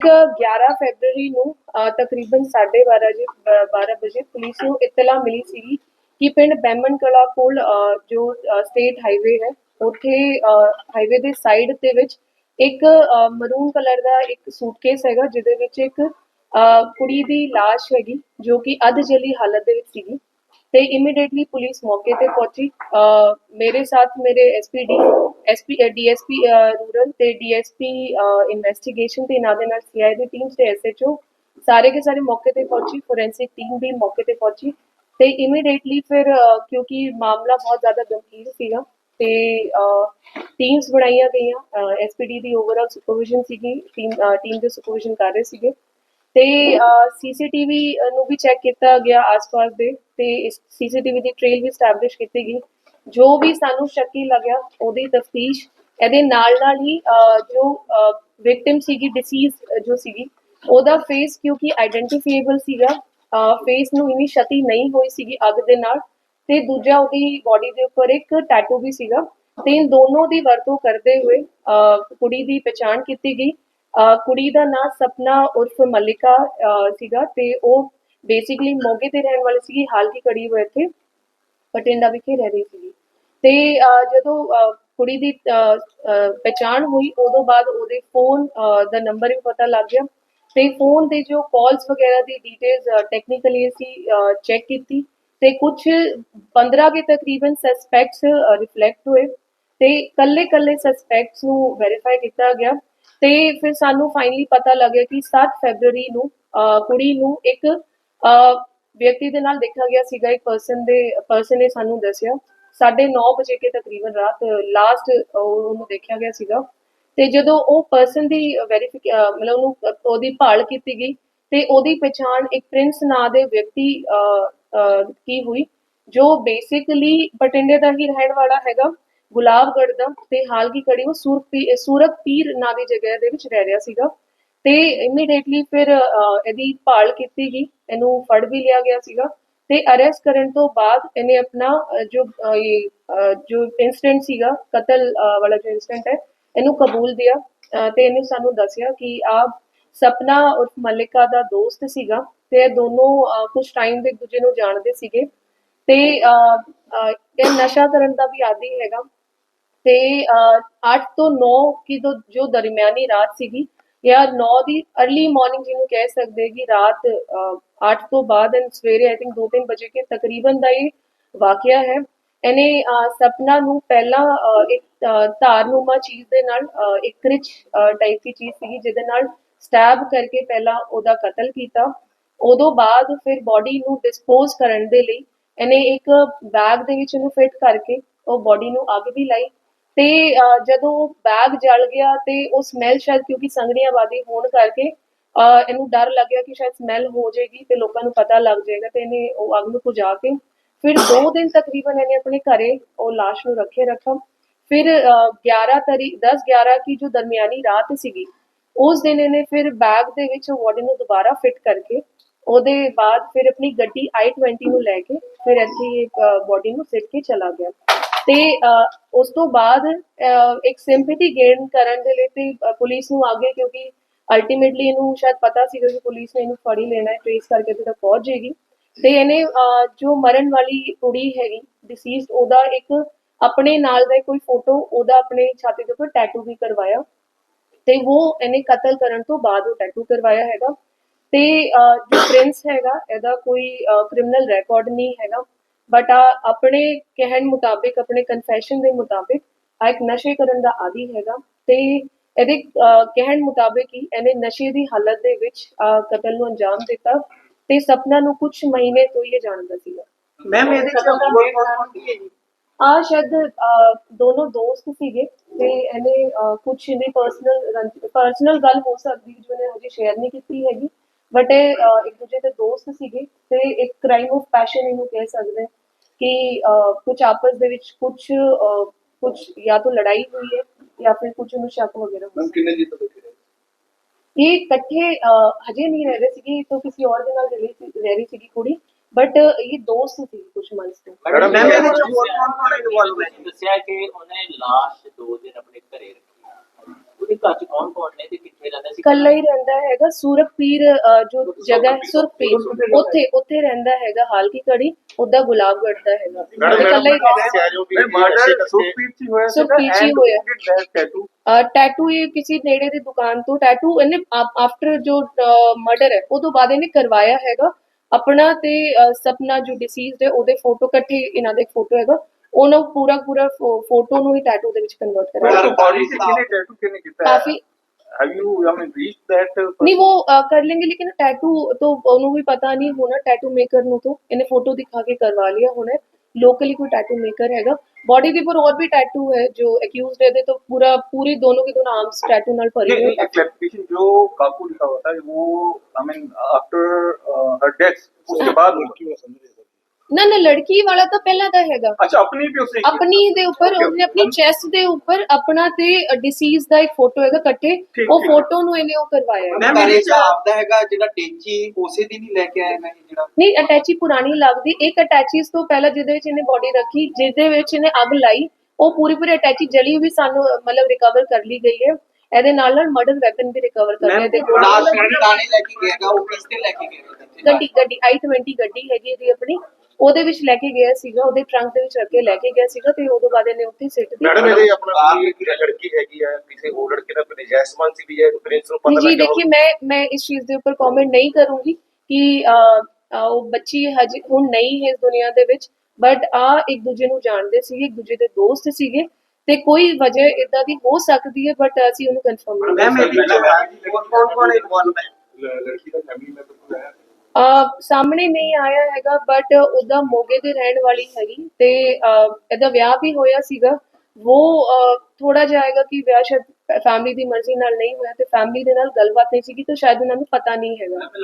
ਇੱਕ 11 ਫੈਬਰੂਰੀ ਨੂੰ ਤਕਰੀਬਨ 12:30 ਵਜੇ 12 ਵਜੇ ਪੁਲਿਸ ਨੂੰ ਇਤਲਾ ਮਿਲੀ ਸੀ ਕਿ ਪਿੰਡ ਬੈਮਨ ਕਲਾ ਕੋਲ ਜੋ ਸਟੇਟ ਹਾਈਵੇ ਹੈ, ਉੱਥੇ ਹਾਈਵੇ ਦੇ ਸਾਈਡ ਤੇ ਵਿੱਚ ਇੱਕ ਮਰੂਨ ਕਲਰ ਦਾ ਇੱਕ ਸੂਟਕੇਸ ਹੈਗਾ, ਜਿਹਦੇ ਵਿੱਚ ਇੱਕ ਕੁੜੀ ਦੀ ਲਾਸ਼ ਹੈਗੀ, ਜੋ ਕਿ ਅੱਧ ਜਲੀ ਹਾਲਤ ਦੇ ਵਿੱਚ ਸੀਗੀ। ਤੇ ਇਮੀਡੀਏਟਲੀ ਪੁਲਿਸ ਮੌਕੇ ਤੇ ਪਹੁੰਚੀ ਮੇਰੇ ਸਾਥ ਮੇਰੇ ਐਸਪੀਡੀ ਐਸਪੀ ਡੀਐਸਪੀ ਰੂਰਲ ਤੇ ਡੀਐਸਪੀ ਇਨਵੈਸਟੀਗੇਸ਼ਨ ਤੇ ਇਹਨਾਂ ਦੇ ਨਾਲ ਸੀਆਈ ਦੀ ਟੀਮ ਤੇ ਐਸਐਚਓ ਸਾਰੇ ਕੇ ਸਾਰੇ ਮੌਕੇ ਤੇ ਪਹੁੰਚੀ ਫੋਰੈਂਸਿਕ ਟੀਮ ਵੀ ਮੌਕੇ ਤੇ ਪਹੁੰਚੀ ਤੇ ਇਮੀਡੀਏਟਲੀ ਫਿਰ ਕਿਉਂਕਿ ਮਾਮਲਾ ਬਹੁਤ ਜ਼ਿਆਦਾ ਗੰਭੀਰ ਸੀਗਾ ਤੇ ਟੀਮਸ ਬਣਾਈਆਂ ਗਈਆਂ ਐਸਪੀਡੀ ਦੀ ਓਵਰਆਲ ਸੁਪਰਵਿਜ਼ਨ ਸੀਗੀ ਟੀਮ ਟੀਮ ਦੇ ਸੁਪਰਵਿਜ਼ਨ ਕਰ ਰਹੇ ਸੀਗੇ ਤੇ ਸੀਸੀਟੀਵੀ ਨੂੰ ਵੀ ਚੈੱਕ ਕੀਤਾ ਗਿਆ ਆਸ-ਪਾਸ ਦੇ ਤੇ ਇਸ ਸੀਸੀਟੀਵੀ ਦੀ ਟ੍ਰੇਲ ਵੀ ਸਟੈਬਲਿਸ਼ ਕੀਤੀ ਗਈ। ਜੋ ਵੀ ਸਾਨੂੰ ਸ਼ੱਕੀ ਲੱਗਿਆ, ਉਹਦੀ ਤਫਤੀਸ਼, ਇਹਦੇ ਨਾਲ ਨਾਲ ਹੀ ਜੋ ਵਿਕਟਿਮ ਸੀਗੀ ਡਿਸੀਜ਼ ਜੋ ਸੀਗੀ, ਉਹਦਾ ਫੇਸ ਕਿਉਂਕਿ ਆਇਡੈਂਟੀਫਾਈਏਬਲ ਸੀਗਾ ਫੇਸ ਨੂੰ ਇਨੀ ਛਤੀ ਨਹੀਂ ਹੋਈ ਸੀਗੀ ਅੱਗ ਦੇ ਨਾਲ ਤੇ ਦੂਜਾ ਉਹਦੀ ਬਾਡੀ ਦੇ ਉੱਪਰ ਇੱਕ ਟੈਟੂ ਵੀ ਸੀਗਾ ਤੇ ਇਨ ਦੋਨੋਂ ਦੀ ਵਰਤੋਂ ਕਰਦੇ ਹੋਏ ਕੁੜੀ ਦੀ ਪਛਾਣ ਕੀਤੀ ਗਈ ਕੁੜੀ ਦਾ ਨਾਂ ਸਪਨਾ ਉਰਫ ਮਲਿਕਾ ਸੀਗਾ ਤੇ ਉਹ ਬੇਸਿਕਲੀ ਮੋਗੇ ਤੇ ਰਹਿਣ ਵਾਲੀ ਸੀਗੀ, ਹਾਲ ਕੀ ਕੜੀ ਹੋਏ ਇੱਥੇ ਬਠਿੰਡਾ ਵਿਖੇ ਰਹਿ ਰਹੀ ਸੀਗੀ। ਤੇ ਜਦੋਂ ਕੁੜੀ ਦੀ ਪਛਾਣ ਹੋਈ, ਉਦੋਂ ਬਾਅਦ ਉਹਦੇ ਫੋਨ ਦਾ ਨੰਬਰ ਵੀ ਪਤਾ ਲੱਗ ਗਿਆ। ਤੇ ਫੋਨ ਦੇ ਜੋ ਕਾਲਸ ਵਗੈਰਾ ਦੀ ਡਿਟੇਲਸ ਟੈਕਨੀਕਲੀ ਅਸੀਂ ਚੈੱਕ ਕੀਤੀ ਤੇ ਕੁਝ 15 ਕੇ ਤਕਰੀਬਨ ਸਸਪੈਕਟਸ ਰਿਫਲੈਕਟ ਹੋਏ ਤੇ ਕੱਲੇ ਕੱਲੇ ਸਸਪੈਕਟਸ ਨੂੰ ਵੈਰੀਫਾਈ ਕੀਤਾ ਗਿਆ। ਤੇ ਫਿਰ ਸਾਨੂੰ ਫਾਈਨਲੀ ਪਤਾ ਲੱਗਿਆ ਕਿ 7 ਫੈਬਰੂਰੀ ਨੂੰ ਕੁੜੀ ਨੂੰ ਇੱਕ ਵਿਅਕਤੀ ਦੇ ਨਾਲ ਦੇਖਿਆ ਗਿਆ ਸੀਗਾ ਇੱਕ ਪਰਸਨ ਦੇ ਪਰਸਨ ਨੇ ਸਾਨੂੰ ਦੱਸਿਆ। 9:30 ਵਜੇ ਕੇ ਤਕਰੀਬਨ ਰਾਤ ਲਾਸਟ ਉਹਨੂੰ ਦੇਖਿਆ ਗਿਆ ਸੀਗਾ। ਤੇ ਜਦੋਂ ਉਹ ਪਰਸਨ ਦੀ ਵੈਰੀਫਿਕ ਮਤਲਬ ਉਹਨੂੰ ਅਹ, ਉਹਦੀ ਭਾਲ ਕੀਤੀ ਗਈ ਤੇ ਉਹਦੀ ਪਛਾਣ ਇੱਕ ਪ੍ਰਿੰਸ ਨਾਂ ਦੇ ਵਿਅਕਤੀ ਕੀ ਹੋਈ ਜੋ ਬੇਸਿਕਲੀ ਬਟਿੰਡੇ ਦਾ ਹੀ ਰਹਿਣ ਵਾਲਾ ਹੈਗਾ। ਗੁਲਾਬਗੜ੍ਹ ਦਾ ਤੇ ਹਾਲ ਕੀ ਕੜੀ ਉਹ ਸੂਰਪੀ ਸੂਰਤ ਪੀਰ ਨਾਂ ਦੀ ਜਗ੍ਹਾ ਦੇ ਵਿੱਚ ਰਹਿ ਰਿਹਾ ਸੀਗਾ ਤੇ ਇਮੀਡੀਏਟਲੀ ਫਿਰ ਇਹਦੀ ਭਾਲ ਕੀਤੀ ਗਈ, ਇਹਨੂੰ ਫੜ ਵੀ ਲਿਆ ਗਿਆ ਸੀਗਾ ਤੇ ਅਰੈਸਟ ਕਰਨ ਤੋਂ ਬਾਅਦ ਇਹਨੇ ਆਪਣਾ ਜੋ ਜੋ ਇਨਸੀਡੈਂਟ ਸੀਗਾ, ਕਤਲ ਵਾਲਾ ਜੋ ਇਨਸੀਡੈਂਟ ਹੈ, ਇਹਨੂੰ ਕਬੂਲ ਦਿਆ ਤੇ ਇਹਨੇ ਸਾਨੂੰ ਦੱਸਿਆ ਕਿ ਆ ਸਪਨਾ ਉਰਫ ਮਲਿਕਾ ਦਾ ਦੋਸਤ ਸੀਗਾ ਤੇ ਇਹ ਦੋਨੋਂ ਕੁਝ ਟਾਈਮ ਦੇ ਇੱਕ ਦੂਜੇ ਨੂੰ ਜਾਣਦੇ ਸੀਗੇ ਤੇ ਇਹ ਨਸ਼ਾ ਕਰਨ ਦਾ ਵੀ ਆਦੀ ਹੈਗਾ ਤੇ 8 ਤੋਂ 9 ਕੀ ਜੋ ਜੋ ਦਰਮਿਆਨੀ ਰਾਤ ਸੀਗੀ ਜਾਂ 9 ਦੀ अर्ਲੀ ਮਾਰਨਿੰਗ ਜਿਹਨੂੰ ਕਹਿ ਸਕਦੇ ਕਿ ਰਾਤ 8 ਤੋਂ ਬਾਅਦ ਐਂਡ ਸਵੇਰੇ ਆਈ ਥਿੰਕ 2-3 ਵਜੇ ਕੇ ਤਕਰੀਬਨ ਦਾ ਇਹ ਵਾਕਿਆ ਹੈ। ਇਹਨੇ ਸਪਨਾ ਨੂੰ ਪਹਿਲਾਂ ਅਹ, ਇੱਕ ਅਹ, ਚੀਜ਼ ਦੇ ਨਾਲ ਇੱਕ ਕ੍ਰਿਚ ਟਾਈਪ ਦੀ ਚੀਜ਼ ਸੀਗੀ ਜਿਹਦੇ ਨਾਲ ਸਟੈਬ ਕਰਕੇ ਪਹਿਲਾਂ ਉਹਦਾ ਕਤਲ ਕੀਤਾ। ਉਦੋਂ ਬਾਅਦ ਫਿਰ ਬਾਡੀ ਨੂੰ ਡਿਸਪੋਜ਼ ਕਰਨ ਦੇ ਲਈ ਇਹਨੇ ਇੱਕ ਬੈਗ ਦੇ ਵਿੱਚ ਉਹਨੂੰ ਫਿੱਟ ਕਰਕੇ ਉਹ ਬਾਡੀ ਨੂੰ ਅੱਗ ਵੀ ਲਾਈ। ਤੇ ਜਦੋਂ ਬੈਗ ਜਲ ਗਿਆ ਤੇ ਉਹ ਸਮੈਲ ਸ਼ਾਇਦ ਕਿਉਂਕਿ ਸੰਗਣੀਆਬਾਦੀ ਹੋਣ ਕਰਕੇ ਇਹਨੂੰ ਡਰ ਲੱਗਿਆ ਕਿ ਸ਼ਾਇਦ ਸਮੈਲ ਹੋ ਜਾਏਗੀ ਤੇ ਲੋਕਾਂ ਨੂੰ ਪਤਾ ਲੱਗ ਜਾਏਗਾ ਤੇ ਇਹਨੇ ਉਹ ਅੱਗ ਨੂੰ ਬੁਝਾ ਕੇ ਫਿਰ 2 ਦਿਨ ਤਕਰੀਬਨ ਇਹਨੇ ਆਪਣੇ ਘਰੇ ਉਹ ਲਾਸ਼ ਨੂੰ ਰੱਖੇ ਰੱਖਾ ਫਿਰ ਅਹ, 11 ਤਰੀਕ 10 11 ਕੀ ਜੋ ਦਰਮਿਆਨੀ ਰਾਤ ਸੀਗੀ ਉਸ ਦਿਨ ਇਹਨੇ ਫਿਰ ਬੈਗ ਦੇ ਵਿੱਚ ਬੋਡੀ ਨੂੰ ਦੁਬਾਰਾ ਫਿੱਟ ਕਰਕੇ ਉਹਦੇ ਬਾਅਦ ਫਿਰ ਆਪਣੀ ਗੱਡੀ i20 ਨੂੰ ਲੈ ਕੇ ਫਿਰ ਇੱਥੇ ਬੋਡੀ ਨੂੰ ਸਿੱਟ ਕੇ ਚਲਾ ਗਿਆ। ਤੇ ਉਸ ਤੋਂ ਬਾਅਦ ਇੱਕ ਸਿੰਪੈਥੀ ਗੇਨ ਕਰਨ ਦੇ ਲਈ ਤੇ ਪੁਲਿਸ ਨੂੰ ਆਗੇ ਕਿਉਂਕਿ ਅਲਟੀਮੇਟਲੀ ਇਹਨੂੰ ਸ਼ਾਇਦ ਪਤਾ ਸੀਗਾ ਕਿ ਪੁਲਿਸ ਨੇ ਇਹਨੂੰ ਫੜ ਹੀ ਲੈਣਾ ਹੈ ਟ੍ਰੇਸ ਕਰਕੇ ਤੇ ਤੱਕ ਪਹੁੰਚ ਜਾਏਗੀ। ਤੇ ਇਹਨੇ ਜੋ ਮਰਨ ਵਾਲੀ ਕੁੜੀ ਹੈਗੀ ਡਿਸੀਜ਼ਡ ਉਹਦਾ ਇੱਕ ਆਪਣੇ ਨਾਲ ਦਾ ਕੋਈ ਫੋਟੋ ਉਹਦਾ ਆਪਣੇ ਛਾਤੀ ਦੇ ਉੱਪਰ ਟੈਟੂ ਵੀ ਕਰਵਾਇਆ। ਤੇ ਉਹ ਇਹਨੇ ਕਤਲ ਕਰਨ ਤੋਂ ਬਾਅਦ ਉਹ ਟੈਟੂ ਕਰਵਾਇਆ ਹੈਗਾ। ਤੇ ਜੋ ਪ੍ਰਿੰਸ ਹੈਗਾ, ਇਹਦਾ ਕੋਈ ਕ੍ਰਿਮੀਨਲ ਰਿਕਾਰਡ ਨਹੀਂ ਹੈਗਾ। ਬਟ ਆਪਣੇ ਕਹਿਣ ਮੁਤਾਬਿਕ ਆਪਣੇ ਕਨਫੈਸ਼ਨ ਦੇ ਮੁਤਾਬਿਕ ਆ ਇੱਕ ਨਸ਼ੇ ਕਰਨ ਦਾ ਆਦੀ ਹੈਗਾ। ਤੇ ਇਹਦੇ ਕਹਿਣ ਮੁਤਾਬਿਕ ਹੀ ਇਹਨੇ ਨਸ਼ੇ ਦੀ ਹਾਲਤ ਦੇ ਵਿੱਚ ਕਤਲ ਨੂੰ ਅੰਜਾਮ ਦਿੱਤਾ। ਤੇ ਸਪਨਾ ਨੂੰ ਕੁਝ ਮਹੀਨੇ ਤੋਂ ਇਹ ਜਾਣਦਾ ਸੀਗਾ। ਮੈਮ ਇਹਦੇ ਚ ਹੋਰ ਕੌਣ ਹੈ ਜੀ? ਆ ਸ਼ਾਇਦ ਦੋਨੋਂ ਦੋਸਤ ਸੀਗੇ। ਤੇ ਇਹਨੇ ਕੁਝ ਇਹਦੀ ਪਰਸਨਲ ਪਰਸਨਲ ਗੱਲ ਹੋ ਸਕਦੀ ਜੋ ਇਹਨੇ ਹਜੇ ਸ਼ੇਅਰ ਨਹੀਂ ਕੀਤੀ ਹੈਗੀ। ਬਟ ਇੱਕ ਦੂਜੇ ਦੇ ਦੋਸਤ ਸੀਗੇ। ਤੇ ਇੱਕ ਕ੍ਰਾਈਮ ਆਫ ਪੈਸ਼ਨ ਇਹਨੂੰ ਕਹਿ ਸਕਦੇ ਕਿ ਕੁਝ ਆਪਸ ਦੇ ਵਿੱਚ ਕੁਝ ਕੁਝ ਜਾਂ ਤਾਂ ਲੜਾਈ ਹੋਈ ਹੈ ਜਾਂ ਫਿਰ ਕੁਝ ਨੂੰ ਸ਼ੱਕ ਵਗੈਰਾ ਮੈਮ ਕਿੰਨੇ ਜੀ ਤੋਂ ਇਹ ਇਕੱਠੇ ਹਜੇ ਨਹੀਂ ਰਹਿ ਰਹੇ ਸੀਗੇ ਤਾਂ ਕਿਸੇ ਹੋਰ ਦੇ ਨਾਲ ਰਹਿ ਰਹੀ ਸੀ- ਰਹਿ ਰਹੀ ਸੀਗੀ ਕੁੜੀ ਬਟ ਇਹ ਦੋਸਤ ਸੀ ਕੁਝ ਮੰਥਸ ਤੋਂ। ਮੈਮ ਇਹਦੇ ਚ ਹੋਰ ਕੌਣ ਕੌਣ ਇਨਵੋਲਵ ਹੈ ਦੱਸਿਆ ਕਿ ਉਹਨੇ ਲਾਸ਼ ਦੋ ਦਿਨ ਆਪਣੇ ਘਰੇ ਉਹਦੇ ਘਰ ਚ ਕੌਣ ਕੌਣ ਨੇ ਤੇ ਕਿੱਥੇ ਰਹਿੰਦੇ ਸੀ ਕੱਲਾ ਹੀ ਰਹਿੰਦਾ ਹੈਗਾ ਸੁਰਖਪੀਰ ਅਹ, ਜੋ ਜਗ੍ਹਾ ਹੈ ਸੁਰਖਪੀਰ ਉੱਥੇ ਉੱਥੇ ਰਹਿੰਦਾ ਹੈਗਾ ਹਾਲ ਕੀ ਘੜੀ ਉਹਦਾ ਗੁਲਾਬਗੜ੍ਹ ਦਾ ਹੈਗਾ। ਤੇ ਕੱਲਾ ਹੀ ਰਹਿੰਦਾ। ਮਰਡਰ ਹੋਇਆ ਹੋਇਆ। ਟੈਟੂ ਇਹ ਕਿਸੇ ਨੇੜੇ ਦੀ ਦੁਕਾਨ ਤੋਂ ਟੈਟੂ ਇਹਨੇ ਆਫਟਰ ਜੋ ਮਰਡਰ ਹੈ ਉਹ ਤੋਂ ਬਾਅਦ ਇਹਨੇ ਕਰਵਾਇਆ ਹੈਗਾ। ਆਪਣਾ ਤੇ ਸਪਨਾ ਜੋ ਡਿਸੀਜ਼ਡ ਹੈ ਉਹਦੇ ਫੋਟੋ ਇਕੱਠੇ ਇਹਨਾਂ ਦੇ ਫੋਟੋ ਹੈਗਾ। ਉਹਨਾਂ ਪੂਰਾ ਪੂਰਾ ਫੋਟੋ ਨੂੰ ਹੀ ਟੈਟੂ ਦੇ ਵਿੱਚ ਕਨਵਰਟ ਕਰਾਂਗੇ ਕਾਫੀ have you I mean reached that नहीं वो आ, कर लेंगे लेकिन टैटू तो उन्हें भी पता नहीं होना टैटू मेकर ਨੂੰ तो। ਇਹਨੇ ਫੋਟੋ ਦਿਖਾ ਕੇ ਕਰਵਾ ਲਿਆ ਹੁਣ लोकली कोई टैटू मेकर हैगा। बॉडी के ऊपर और भी टैटू है जो एक्यूज रहते तो पूरा पूरी दोनों की दोनों आर्म्स टैटू नाल भरी हुई है क्लैरिफिकेशन जो काकू लिखा हुआ था वो I mean after her death उसके हाँ। बाद उनकी वो समझ ਨਾ ਨਾ ਲੜਕੀ ਵਾਲਾ ਤਾਂ ਪਹਿਲਾਂ ਦਾ ਹੈਗਾ। ਅੱਛਾ ਆਪਣੀ ਵੀ ਉਸੇ ਆਪਣੀ ਦੇ ਉੱਪਰ ਉਹਨੇ ਆਪਣੀ ਚੈਸਟ ਦੇ ਉੱਪਰ ਆਪਣਾ ਤੇ ਡਿਸੀਜ਼ ਦਾ ਇੱਕ ਫੋਟੋ ਹੈਗਾ ਇਕੱਠੇ ਉਹ ਫੋਟੋ ਨੂੰ ਇਹਨੇ ਉਹ ਕਰਵਾਇਆ। ਮੈਂ ਮੇਰੇ ਚਾਪ ਹੈਗਾ ਜਿਹੜਾ ਟੇਚੀ ਉਸੇ ਦਿਨ ਹੀ ਲੈ ਕੇ ਆਇਆ ਮੈਂ ਜਿਹੜਾ। ਨਹੀਂ ਅਟੈਚੀ ਪੁਰਾਣੀ ਲੱਗਦੀ। ਇੱਕ ਅਟੈਚੀਸ ਤੋਂ ਪਹਿਲਾਂ ਜਿਹਦੇ ਵਿੱਚ ਇਹਨੇ ਬਾਡੀ ਰੱਖੀ ਜਿਹਦੇ ਵਿੱਚ ਇਹਨੇ ਅੱਗ ਲਾਈ। ਉਹ ਪੂਰੀ ਪੂਰੀ ਅਟੈਚੀ ਜਲੀ ਵੀ ਸਾਨੂੰ ਮਤਲਬ ਰਿਕਵਰ ਕਰ ਲਈ ਗਈ ਹੈ। ਇਹਦੇ ਨਾਲ ਨਾਲ ਮਰਡਰ ਵੈਪਨ ਵੀ ਰਿਕਵਰ ਕਰ ਲਿਆ। ਤੇ ਲਾਸਟ ਦਾਣੇ ਲੈ ਕੇ ਗਿਆਗਾ ਉਹ ਕਿਸ ਤੇ ਲੈ ਕੇ ਗਿਆ ਗੱਡੀ ਗੱਡੀ i20 ਗੱਡੀ ਹੈਗੀ ਇਹਦੀ ਆਪਣੀ। ਉਹਦੇ ਵਿੱਚ ਲੈ ਕੇ ਗਿਆ ਸੀਗਾ ਉਹਦੇ ਟਰੰਕ ਦੇ ਵਿੱਚ ਰੱਖ ਕੇ ਲੈ ਕੇ ਗਿਆ ਸੀਗਾ ਤੇ ਉਦੋਂ ਬਾਅਦ ਇਹਨੇ ਉੱਥੇ ਸਿੱਟ ਦਿੱਤਾ। ਮੈਡਮ ਇਹਦੇ ਆਪਣਾ ਇੱਕ ਲੜਕੀ ਹੈਗੀ ਆ ਕਿਸੇ ਹੋਰ ਲੜਕੇ ਦਾ ਨਜਾਇਜ਼ ਸਮਾਨ ਸੀ ਵੀ ਹੈ ਪ੍ਰਿੰਸ ਨੂੰ ਪਤਾ ਲੱਗਾ ਜੀ ਦੇਖੀ ਮੈਂ ਮੈਂ ਇਸ ਚੀਜ਼ ਦੇ ਉੱਪਰ ਕਮੈਂਟ ਨਹੀਂ ਕਰੂੰਗੀ ਕਿ ਉਹ ਬੱਚੀ ਹਜੇ ਹੁਣ ਨਹੀਂ ਹੈ ਇਸ ਦੁਨੀਆ ਦੇ ਵਿੱਚ ਬਟ ਆ ਇੱਕ ਦੂਜੇ ਨੂੰ ਜਾਣਦੇ ਸੀਗੇ ਇੱਕ ਦੂਜੇ ਦੇ ਦੋਸਤ ਸੀਗੇ ਤੇ ਕੋਈ ਵਜ੍ਹਾ ਇਦਾਂ ਦੀ ਹੋ ਸਕਦੀ ਹੈ ਬਟ ਅਸੀਂ ਉਹਨੂੰ ਕਨਫਰਮ ਨਹੀਂ ਕਰ ਸਕਦੇ। ਮੈਮ ਇਹ ਵੀ ਕੌਣ ਕੌਣ ਇਨਵੋਲਵ ਲੜਕੀ ਦਾ ਫੈਮਿਲੀ ਮੈਂਬਰ ਕੋਈ ਹੈ ਸਾਹਮਣੇ ਨਹੀਂ ਆਇਆ ਹੈਗਾ ਬਟ ਉਹਦਾ ਮੋਗੇ ਦੇ ਰਹਿਣ ਵਾਲੀ ਹੈਗੀ ਤੇ ਅਹ, ਇਹਦਾ ਵਿਆਹ ਵੀ ਹੋਇਆ ਸੀਗਾ। ਉਹ ਥੋੜਾ ਜਿਹਾ ਹੈਗਾ ਕਿ ਵਿਆਹ ਸ਼ਾਇਦ ਫੈਮਿਲੀ ਦੀ ਮਰਜ਼ੀ ਨਾਲ ਨਹੀਂ ਹੋਇਆ ਤੇ ਫੈਮਿਲੀ ਦੇ ਨਾਲ ਗੱਲਬਾਤ ਨਹੀਂ ਸੀਗੀ ਤਾਂ ਸ਼ਾਇਦ ਉਹਨਾਂ ਨੂੰ ਪਤਾ ਨਹੀਂ ਹੈਗਾ।